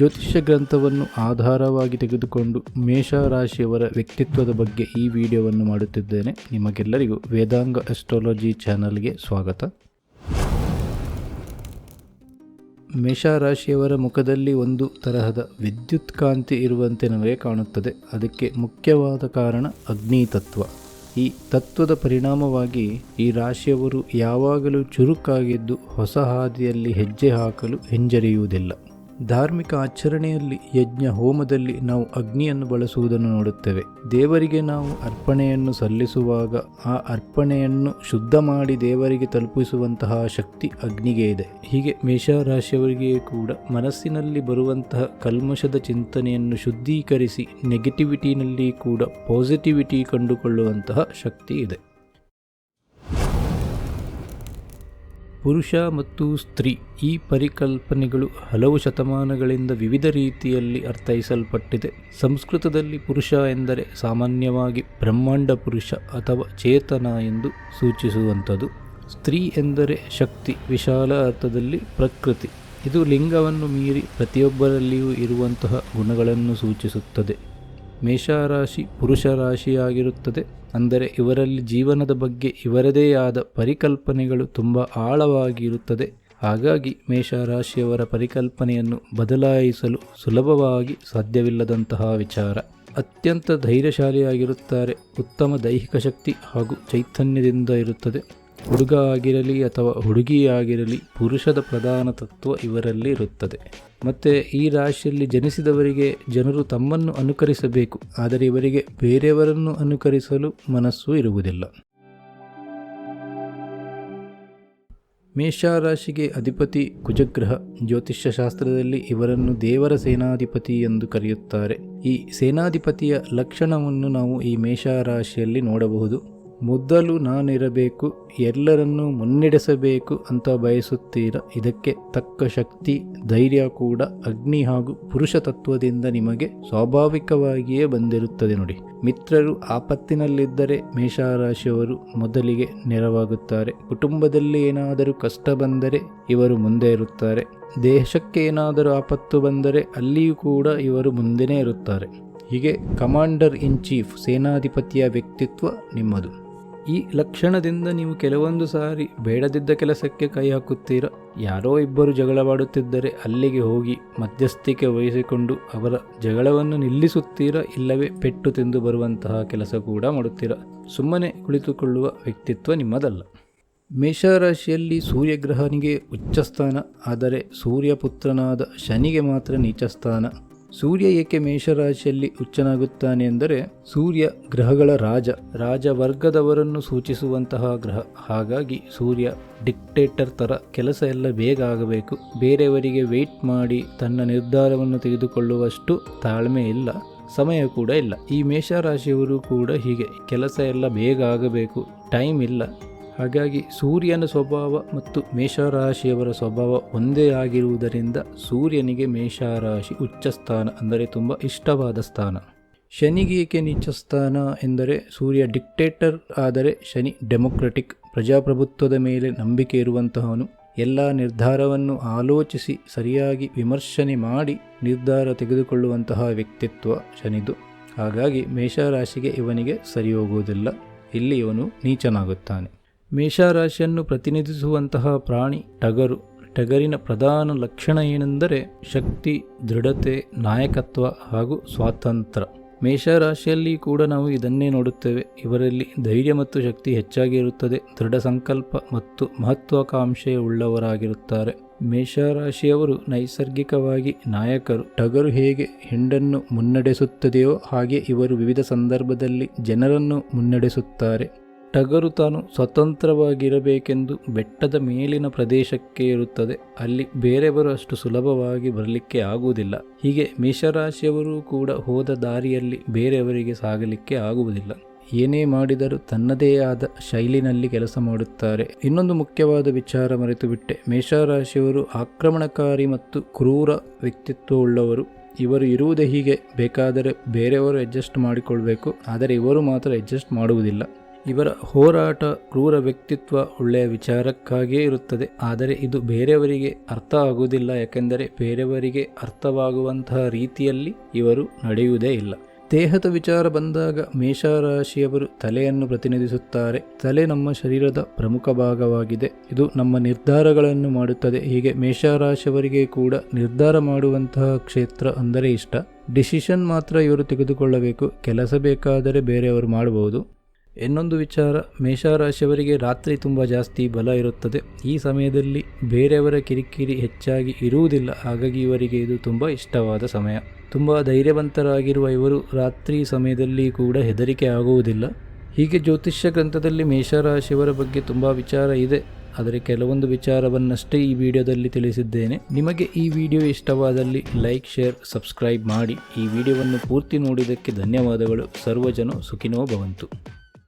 ಜ್ಯೋತಿಷ್ಯ ಗ್ರಂಥವನ್ನು ಆಧಾರವಾಗಿ ತೆಗೆದುಕೊಂಡು ಮೇಷರಾಶಿಯವರ ವ್ಯಕ್ತಿತ್ವದ ಬಗ್ಗೆ ಈ ವಿಡಿಯೋವನ್ನು ಮಾಡುತ್ತಿದ್ದೇನೆ. ನಿಮಗೆಲ್ಲರಿಗೂ ವೇದಾಂಗ ಅಸ್ಟ್ರಾಲಜಿ ಚಾನಲ್ಗೆ ಸ್ವಾಗತ. ಮೇಷರಾಶಿಯವರ ಮುಖದಲ್ಲಿ ಒಂದು ತರಹದ ವಿದ್ಯುತ್ ಕಾಂತಿ ಇರುವಂತೆ ನಮಗೆ ಕಾಣುತ್ತದೆ. ಅದಕ್ಕೆ ಮುಖ್ಯವಾದ ಕಾರಣ ಅಗ್ನಿ ತತ್ವ. ಈ ತತ್ವದ ಪರಿಣಾಮವಾಗಿ ಈ ರಾಶಿಯವರು ಯಾವಾಗಲೂ ಚುರುಕಾಗಿದ್ದು ಹೊಸ ಹಾದಿಯಲ್ಲಿ ಹೆಜ್ಜೆ ಹಾಕಲು ಹಿಂಜರಿಯುವುದಿಲ್ಲ. ಧಾರ್ಮಿಕ ಆಚರಣೆಯಲ್ಲಿ ಯಜ್ಞ ಹೋಮದಲ್ಲಿ ನಾವು ಅಗ್ನಿಯನ್ನು ಬಳಸುವುದನ್ನು ನೋಡುತ್ತೇವೆ. ದೇವರಿಗೆ ನಾವು ಅರ್ಪಣೆಯನ್ನು ಸಲ್ಲಿಸುವಾಗ ಆ ಅರ್ಪಣೆಯನ್ನು ಶುದ್ಧ ಮಾಡಿ ದೇವರಿಗೆ ತಲುಪಿಸುವಂತಹ ಶಕ್ತಿ ಅಗ್ನಿಗೆ ಇದೆ. ಹೀಗೆ ಮೇಷರಾಶಿಯವರಿಗೆ ಕೂಡ ಮನಸ್ಸಿನಲ್ಲಿ ಬರುವಂತಹ ಕಲ್ಮಶದ ಚಿಂತನೆಯನ್ನು ಶುದ್ಧೀಕರಿಸಿ ನೆಗೆಟಿವಿಟಿನಲ್ಲಿ ಕೂಡ ಪಾಸಿಟಿವಿಟಿ ಕಂಡುಕೊಳ್ಳುವಂತಹ ಶಕ್ತಿ ಇದೆ. ಪುರುಷ ಮತ್ತು ಸ್ತ್ರೀ ಈ ಪರಿಕಲ್ಪನೆಗಳು ಹಲವು ಶತಮಾನಗಳಿಂದ ವಿವಿಧ ರೀತಿಯಲ್ಲಿ ಅರ್ಥೈಸಲ್ಪಟ್ಟಿದೆ. ಸಂಸ್ಕೃತದಲ್ಲಿ ಪುರುಷ ಎಂದರೆ ಸಾಮಾನ್ಯವಾಗಿ ಬ್ರಹ್ಮಾಂಡ ಪುರುಷ ಅಥವಾ ಚೇತನ ಎಂದು ಸೂಚಿಸುವಂಥದ್ದು. ಸ್ತ್ರೀ ಎಂದರೆ ಶಕ್ತಿ, ವಿಶಾಲ ಅರ್ಥದಲ್ಲಿ ಪ್ರಕೃತಿ. ಇದು ಲಿಂಗವನ್ನು ಮೀರಿ ಪ್ರತಿಯೊಬ್ಬರಲ್ಲಿಯೂ ಇರುವಂತಹ ಗುಣಗಳನ್ನು ಸೂಚಿಸುತ್ತದೆ. ಮೇಷರಾಶಿ ಪುರುಷ ರಾಶಿಯಾಗಿರುತ್ತದೆ ಅಂದರೆ ಇವರಲ್ಲಿ ಜೀವನದ ಬಗ್ಗೆ ಇವರದೇ ಆದ ಪರಿಕಲ್ಪನೆಗಳು ತುಂಬ ಆಳವಾಗಿರುತ್ತದೆ. ಹಾಗಾಗಿ ಮೇಷರಾಶಿಯವರ ಪರಿಕಲ್ಪನೆಯನ್ನು ಬದಲಾಯಿಸಲು ಸುಲಭವಾಗಿ ಸಾಧ್ಯವಿಲ್ಲದಂತಹ ವಿಚಾರ. ಅತ್ಯಂತ ಧೈರ್ಯಶಾಲಿಯಾಗಿರುತ್ತಾರೆ. ಉತ್ತಮ ದೈಹಿಕ ಶಕ್ತಿ ಹಾಗೂ ಚೈತನ್ಯದಿಂದ ಇರುತ್ತದೆ. ಹುಡುಗ ಆಗಿರಲಿ ಅಥವಾ ಹುಡುಗಿಯಾಗಿರಲಿ ಪುರುಷದ ಪ್ರಧಾನ ತತ್ವ ಇವರಲ್ಲಿ ಇರುತ್ತದೆ. ಮತ್ತು ಈ ರಾಶಿಯಲ್ಲಿ ಜನಿಸಿದವರಿಗೆ ಜನರು ತಮ್ಮನ್ನು ಅನುಕರಿಸಬೇಕು. ಆದರೆ ಇವರಿಗೆ ಬೇರೆಯವರನ್ನು ಅನುಕರಿಸಲು ಮನಸ್ಸು ಇರುವುದಿಲ್ಲ. ಮೇಷರಾಶಿಗೆ ಅಧಿಪತಿ ಕುಜಗ್ರಹ. ಜ್ಯೋತಿಷ್ಯ ಶಾಸ್ತ್ರದಲ್ಲಿ ಇವರನ್ನು ದೇವರ ಸೇನಾಧಿಪತಿ ಎಂದು ಕರೆಯುತ್ತಾರೆ. ಈ ಸೇನಾಧಿಪತಿಯ ಲಕ್ಷಣವನ್ನು ನಾವು ಈ ಮೇಷರಾಶಿಯಲ್ಲಿ ನೋಡಬಹುದು. ಮೊದಲು ನಾನಿರಬೇಕು, ಎಲ್ಲರನ್ನೂ ಮುನ್ನಡೆಸಬೇಕು ಅಂತ ಬಯಸುತ್ತೀರ? ಇದಕ್ಕೆ ತಕ್ಕ ಶಕ್ತಿ, ಧೈರ್ಯ ಕೂಡ ಅಗ್ನಿ ಹಾಗೂ ಪುರುಷ ತತ್ವದಿಂದ ನಿಮಗೆ ಸ್ವಾಭಾವಿಕವಾಗಿಯೇ ಬಂದಿರುತ್ತದೆ ನೋಡಿ. ಮಿತ್ರರು ಆಪತ್ತಿನಲ್ಲಿದ್ದರೆ ಮೇಷರಾಶಿಯವರು ಮೊದಲಿಗೆ ನೆರವಾಗುತ್ತಾರೆ. ಕುಟುಂಬದಲ್ಲಿ ಏನಾದರೂ ಕಷ್ಟ ಬಂದರೆ ಇವರು ಮುಂದೆ ಇರುತ್ತಾರೆ. ದೇಶಕ್ಕೆ ಏನಾದರೂ ಆಪತ್ತು ಬಂದರೆ ಅಲ್ಲಿಯೂ ಕೂಡ ಇವರು ಮುಂದೆನೇ ಇರುತ್ತಾರೆ. ಹೀಗೆ ಕಮಾಂಡರ್ ಇನ್ ಚೀಫ್, ಸೇನಾಧಿಪತಿಯ ವ್ಯಕ್ತಿತ್ವ ನಿಮ್ಮದು. ಈ ಲಕ್ಷಣದಿಂದ ನೀವು ಕೆಲವೊಂದು ಸಾರಿ ಬೇಡದಿದ್ದ ಕೆಲಸಕ್ಕೆ ಕೈ ಹಾಕುತ್ತೀರ. ಯಾರೋ ಇಬ್ಬರು ಜಗಳವಾಡುತ್ತಿದ್ದರೆ ಅಲ್ಲಿಗೆ ಹೋಗಿ ಮಧ್ಯಸ್ಥಿಕೆ ವಹಿಸಿಕೊಂಡು ಅವರ ಜಗಳವನ್ನು ನಿಲ್ಲಿಸುತ್ತೀರಾ ಇಲ್ಲವೇ ಪೆಟ್ಟು ತಿಂದು ಬರುವಂತಹ ಕೆಲಸ ಕೂಡ ಮಾಡುತ್ತೀರಾ. ಸುಮ್ಮನೆ ಕುಳಿತುಕೊಳ್ಳುವ ವ್ಯಕ್ತಿತ್ವ ನಿಮ್ಮದಲ್ಲ. ಮೇಷರಾಶಿಯಲ್ಲಿ ಸೂರ್ಯಗ್ರಹನಿಗೆ ಉಚ್ಚಸ್ಥಾನ, ಆದರೆ ಸೂರ್ಯಪುತ್ರನಾದ ಶನಿಗೆ ಮಾತ್ರ ನೀಚಸ್ಥಾನ. ಸೂರ್ಯ ಏಕೆ ಮೇಷರಾಶಿಯಲ್ಲಿ ಉಚ್ಚನಾಗುತ್ತಾನೆ ಎಂದರೆ ಸೂರ್ಯ ಗ್ರಹಗಳ ರಾಜ, ರಾಜವರ್ಗದವರನ್ನು ಸೂಚಿಸುವಂತಹ ಗ್ರಹ. ಹಾಗಾಗಿ ಸೂರ್ಯ ಡಿಕ್ಟೇಟರ್ ಥರ ಕೆಲಸ ಎಲ್ಲ ಬೇಗ ಆಗಬೇಕು. ಬೇರೆಯವರಿಗೆ ವೆಯ್ಟ್ ಮಾಡಿ ತನ್ನ ನಿರ್ಧಾರವನ್ನು ತೆಗೆದುಕೊಳ್ಳುವಷ್ಟು ತಾಳ್ಮೆ ಇಲ್ಲ, ಸಮಯ ಕೂಡ ಇಲ್ಲ. ಈ ಮೇಷರಾಶಿಯವರು ಕೂಡ ಹೀಗೆ ಕೆಲಸ ಎಲ್ಲ ಬೇಗ ಆಗಬೇಕು, ಟೈಮ್ ಇಲ್ಲ. ಹಾಗಾಗಿ ಸೂರ್ಯನ ಸ್ವಭಾವ ಮತ್ತು ಮೇಷರಾಶಿಯವರ ಸ್ವಭಾವ ಒಂದೇ ಆಗಿರುವುದರಿಂದ ಸೂರ್ಯನಿಗೆ ಮೇಷರಾಶಿ ಉಚ್ಚ ಸ್ಥಾನ ಅಂದರೆ ತುಂಬ ಇಷ್ಟವಾದ ಸ್ಥಾನ. ಶನಿಗೆ ಏಕೆ ನೀಚ ಸ್ಥಾನ ಎಂದರೆ ಸೂರ್ಯ ಡಿಕ್ಟೇಟರ್ ಆದರೆ ಶನಿ ಡೆಮೊಕ್ರೆಟಿಕ್, ಪ್ರಜಾಪ್ರಭುತ್ವದ ಮೇಲೆ ನಂಬಿಕೆ ಇರುವಂತಹವನು. ಎಲ್ಲ ನಿರ್ಧಾರವನ್ನು ಆಲೋಚಿಸಿ ಸರಿಯಾಗಿ ವಿಮರ್ಶನೆ ಮಾಡಿ ನಿರ್ಧಾರ ತೆಗೆದುಕೊಳ್ಳುವಂತಹ ವ್ಯಕ್ತಿತ್ವ ಶನಿದು. ಹಾಗಾಗಿ ಮೇಷರಾಶಿಗೆ ಇವನಿಗೆ ಸರಿ ಹೋಗುವುದಿಲ್ಲ ಇಲ್ಲಿ ಇವನು ನೀಚನಾಗುತ್ತಾನೆ. ಮೇಷರಾಶಿಯನ್ನು ಪ್ರತಿನಿಧಿಸುವಂತಹ ಪ್ರಾಣಿ ಟಗರು. ಟಗರಿನ ಪ್ರಧಾನ ಲಕ್ಷಣ ಏನೆಂದರೆ ಶಕ್ತಿ, ದೃಢತೆ, ನಾಯಕತ್ವ ಹಾಗೂ ಸ್ವಾತಂತ್ರ್ಯ. ಮೇಷರಾಶಿಯಲ್ಲಿ ಕೂಡ ನಾವು ಇದನ್ನೇ ನೋಡುತ್ತೇವೆ. ಇವರಲ್ಲಿ ಧೈರ್ಯ ಮತ್ತು ಶಕ್ತಿ ಹೆಚ್ಚಾಗಿ ಇರುತ್ತದೆ. ದೃಢ ಸಂಕಲ್ಪ ಮತ್ತು ಮಹತ್ವಾಕಾಂಕ್ಷೆ ಉಳ್ಳವರಾಗಿರುತ್ತಾರೆ. ಮೇಷರಾಶಿಯವರು ನೈಸರ್ಗಿಕವಾಗಿ ನಾಯಕರು. ಟಗರು ಹೇಗೆ ಹೆಂಡನ್ನು ಮುನ್ನಡೆಸುತ್ತದೆಯೋ ಹಾಗೆ ಇವರು ವಿವಿಧ ಸಂದರ್ಭದಲ್ಲಿ ಜನರನ್ನು ಮುನ್ನಡೆಸುತ್ತಾರೆ. ಟಗರು ತಾನು ಸ್ವತಂತ್ರವಾಗಿರಬೇಕೆಂದು ಬೆಟ್ಟದ ಮೇಲಿನ ಪ್ರದೇಶಕ್ಕೆ ಇರುತ್ತದೆ. ಅಲ್ಲಿ ಬೇರೆಯವರು ಅಷ್ಟು ಸುಲಭವಾಗಿ ಬರಲಿಕ್ಕೆ ಆಗುವುದಿಲ್ಲ. ಹೀಗೆ ಮೇಷರಾಶಿಯವರು ಕೂಡ ಹೋದ ದಾರಿಯಲ್ಲಿ ಬೇರೆಯವರಿಗೆ ಸಾಗಲಿಕ್ಕೆ ಆಗುವುದಿಲ್ಲ. ಏನೇ ಮಾಡಿದರೂ ತನ್ನದೇ ಆದ ಶೈಲಿನಲ್ಲಿ ಕೆಲಸ ಮಾಡುತ್ತಾರೆ. ಇನ್ನೊಂದು ಮುಖ್ಯವಾದ ವಿಚಾರ ಮರೆತು ಬಿಟ್ಟೆ ಮೇಷರಾಶಿಯವರು ಆಕ್ರಮಣಕಾರಿ ಮತ್ತು ಕ್ರೂರ ವ್ಯಕ್ತಿತ್ವವುಳ್ಳವರು. ಇವರು ಇರುವುದೇ ಹೀಗೆ. ಬೇಕಾದರೆ ಬೇರೆಯವರು ಅಡ್ಜಸ್ಟ್ ಮಾಡಿಕೊಳ್ಬೇಕು. ಆದರೆ ಇವರು ಮಾತ್ರ ಅಡ್ಜಸ್ಟ್ ಮಾಡುವುದಿಲ್ಲ. ಇವರ ಹೋರಾಟ ಕ್ರೂರ ವ್ಯಕ್ತಿತ್ವ ಒಳ್ಳೆಯ ವಿಚಾರಕ್ಕಾಗಿಯೇ ಇರುತ್ತದೆ. ಆದರೆ ಇದು ಬೇರೆಯವರಿಗೆ ಅರ್ಥ ಆಗುವುದಿಲ್ಲ, ಯಾಕೆಂದರೆ ಬೇರೆಯವರಿಗೆ ಅರ್ಥವಾಗುವಂತಹ ರೀತಿಯಲ್ಲಿ ಇವರು ನಡೆಯುವುದೇ ಇಲ್ಲ. ದೇಹದ ವಿಚಾರ ಬಂದಾಗ ಮೇಷರಾಶಿಯವರು ತಲೆಯನ್ನು ಪ್ರತಿನಿಧಿಸುತ್ತಾರೆ. ತಲೆ ನಮ್ಮ ಶರೀರದ ಪ್ರಮುಖ ಭಾಗವಾಗಿದೆ. ಇದು ನಮ್ಮ ನಿರ್ಧಾರಗಳನ್ನು ಮಾಡುತ್ತದೆ. ಹೀಗೆ ಮೇಷರಾಶಿಯವರಿಗೆ ಕೂಡ ನಿರ್ಧಾರ ಮಾಡುವಂತಹ ಕ್ಷೇತ್ರ ಅಂದರೆ ಇಷ್ಟ. ಡಿಸಿಷನ್ ಮಾತ್ರ ಇವರು ತೆಗೆದುಕೊಳ್ಳಬೇಕು. ಕೆಲಸ ಬೇಕಾದರೆ ಬೇರೆಯವರು ಮಾಡಬಹುದು. ಇನ್ನೊಂದು ವಿಚಾರ, ಮೇಷರಾಶಿಯವರಿಗೆ ರಾತ್ರಿ ತುಂಬ ಜಾಸ್ತಿ ಬಲ ಇರುತ್ತದೆ. ಈ ಸಮಯದಲ್ಲಿ ಬೇರೆಯವರ ಕಿರಿಕಿರಿ ಹೆಚ್ಚಾಗಿ ಇರುವುದಿಲ್ಲ. ಹಾಗಾಗಿ ಇವರಿಗೆ ಇದು ತುಂಬ ಇಷ್ಟವಾದ ಸಮಯ. ತುಂಬ ಧೈರ್ಯವಂತರಾಗಿರುವ ಇವರು ರಾತ್ರಿ ಸಮಯದಲ್ಲಿ ಕೂಡ ಹೆದರಿಕೆ ಆಗುವುದಿಲ್ಲ. ಹೀಗೆ ಜ್ಯೋತಿಷ್ಯ ಗ್ರಂಥದಲ್ಲಿ ಮೇಷರಾಶಿಯವರ ಬಗ್ಗೆ ತುಂಬ ವಿಚಾರ ಇದೆ. ಆದರೆ ಕೆಲವೊಂದು ವಿಚಾರವನ್ನಷ್ಟೇ ಈ ವಿಡಿಯೋದಲ್ಲಿ ತಿಳಿಸಿದ್ದೇನೆ. ನಿಮಗೆ ಈ ವಿಡಿಯೋ ಇಷ್ಟವಾದಲ್ಲಿ ಲೈಕ್, ಶೇರ್, ಸಬ್ಸ್ಕ್ರೈಬ್ ಮಾಡಿ. ಈ ವಿಡಿಯೋವನ್ನು ಪೂರ್ತಿ ನೋಡಿದ್ದಕ್ಕೆ ಧನ್ಯವಾದಗಳು. ಸರ್ವಜನ ಸುಖಿನೋ ಭವಂತು.